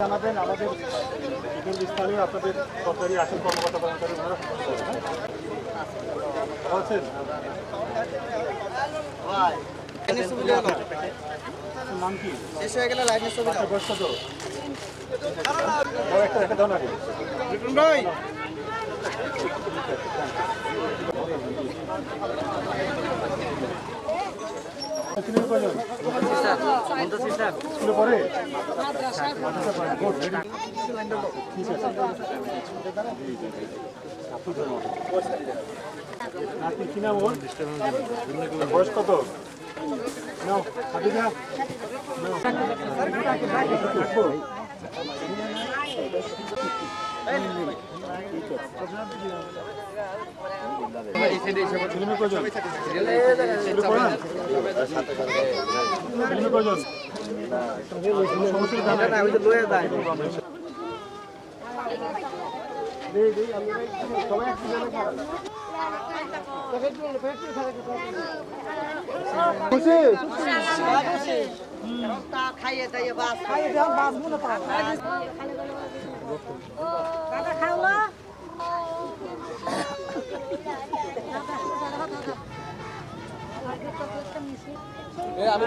জানাবেন আমাদের স্থানীয় আপনাদের সরকারি আসল কর্মকর্তা কর্মচারী ওনারা আছেন নাম কি গেলে লাইনের ছবি বয়স একটা একটা দাও আগে। বয়স কত নাও, হাবিবা। নাও। ওই যে লয়ে যায় খাইয়ে দাইয়ে বাস খাইয়ে দেন বাস দাদা খাওয়া আমি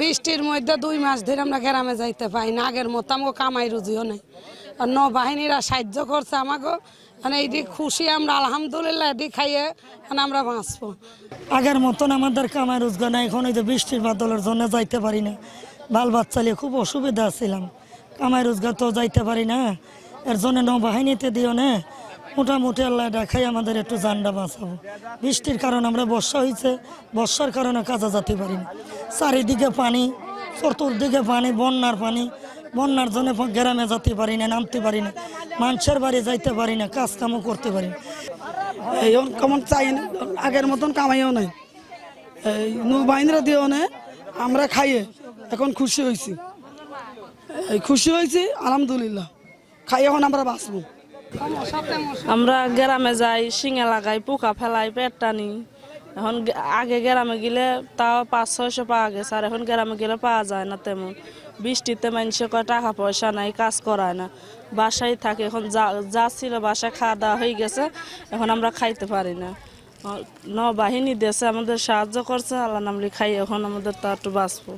বৃষ্টির মধ্যে দুই মাস ধরে আমরা গ্রামে যাইতে পাই না। আগের মতো আমাকে কামাই রুজিও নেই। আর নৌবাহিনীরা সাহায্য করছে আমাকে। মানে এই দিক খুশি আমরা, আলহামদুলিল্লাহ এদিক খাইয়ে মানে আমরা বাঁচবো। আগের মতন আমাদের কামাই রোজগার নাই, এখন এই যে বৃষ্টির বাদলের জন্য যাইতে পারি না। বাল বাচ্চা নিয়ে খুব অসুবিধা ছিলাম। কামাই রোজগার তো যাইতে পারি না। এর জন্য নৌবাহিনীতে দিও না। মোটামুটি আল্লাহ দেখাই আমাদের একটু জানডা বাঁচাবো। বৃষ্টির কারণে আমরা বর্ষা হয়েছে বর্ষার কারণে কাজে যেতে পারি না চারিদিকে পানি চতুর্দিকে পানি বন্যার পানি। বন্যার জন্য গ্রামে যেতে পারি না নামতে পারি না মানুষের বাড়ি যাইতে পারি না কাজ কামও করতে পারি না এই কেমন চাই না, আগের মতন কামাইও নাই। এই নৌবাহিনীরা দিও না আমরা খাইয়ে এখন খুশি হয়েছি এই খুশি হয়েছি আলহামদুলিল্লাহ। খাই এখন আমরা বাঁচবো। আমরা গ্রামে যাই, শিঙে লাগাই, পোকা ফেলাই, পেট টানি। এখন আগে গ্রামে গেলে তাও পাঁচ, ছয়শো পাওয়া গেছে, আর এখন গ্রামে গেলে পাওয়া যায় না তেমন। বৃষ্টিতে মানুষে কয় টাকা পয়সা নাই, কাজ করায় না। বাসায় থাকে, এখন যা যা ছিল বাসায় খাওয়া দাওয়া হয়ে গেছে, এখন আমরা খাইতে পারি না। নবাহিনী দেশে আমাদের সাহায্য করছে আল্লাহ নামলি খাই এখন আমাদের তো একটু বাঁচবো।